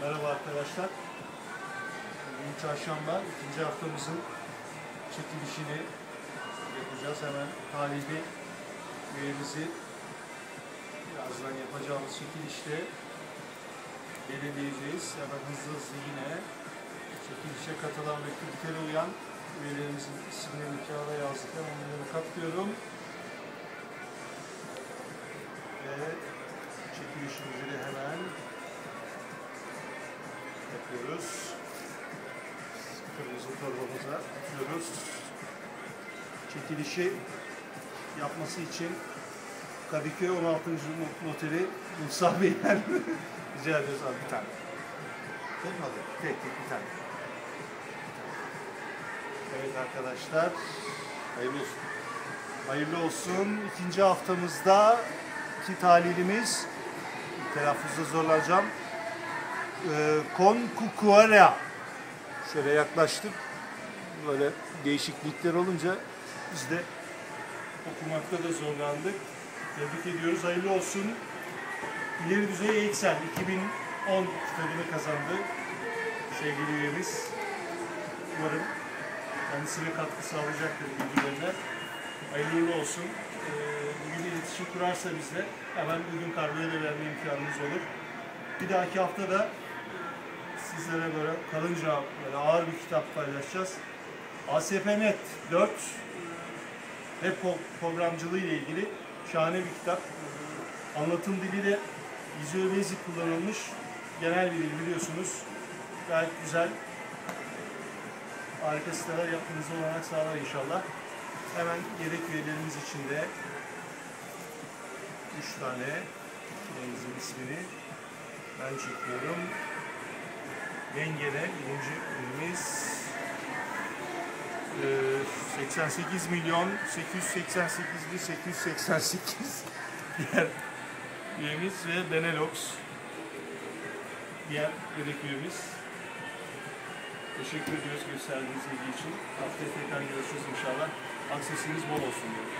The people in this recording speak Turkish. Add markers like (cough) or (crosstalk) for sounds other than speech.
Merhaba arkadaşlar. Bugün çarşamba, ikinci haftamızın çekilişini yapacağız. Hemen talibi üyemizi birazdan yapacağımız çekilişte belirleyeceğiz. Hemen hızlı hızlı yine çekilişe katılan ve kritere uyan üyelerimizin isimlerini kağıda yazdık. Hemen onları katlıyorum. Ve çekilişimizi de hemen yapıyoruz. Kırmızı torbamıza atıyoruz. Çekilişi yapması için Kadıköy 16. Noteri Musa Bey'den (laughs) rica ediyoruz abi bir tane. Alayım? Tek tek bir tane. Evet arkadaşlar. Hayırlı olsun. Hayırlı olsun. İkinci haftamızda iki talilimiz telaffuzda zorlanacağım. Ee, Konkukuara. Şöyle yaklaştık. Böyle değişiklikler olunca biz de okumakta da zorlandık. Tebrik ediyoruz. Hayırlı olsun. İleri düzey Excel 2010 kitabını kazandı. Sevgili üyemiz. Umarım kendisine katkı sağlayacaktır bilgilerine. Hayırlı olsun. Ee, bugün iletişim kurarsa bizle hemen bugün kargoya da verme imkanımız olur. Bir dahaki hafta da sizlere böyle kalınca böyle ağır bir kitap paylaşacağız. ASP.NET 4 web pro- programcılığı ile ilgili şahane bir kitap. Anlatım dili de Visual Basic kullanılmış. Genel bir dil biliyorsunuz. Gayet güzel. Harika siteler yapmanıza olanak sağlar inşallah. Hemen yedek üyelerimiz için de 3 tane üyemizin ismini ben çekiyorum. Mengele birinci ürünümüz Ee, 88 milyon 888 bin 888 diğer üyemiz ve Benelux diğer yedek üyemiz. Teşekkür ediyoruz gösterdiğiniz ilgi için. Haftaya tekrar görüşürüz inşallah. Aksesiniz bol olsun diyorum.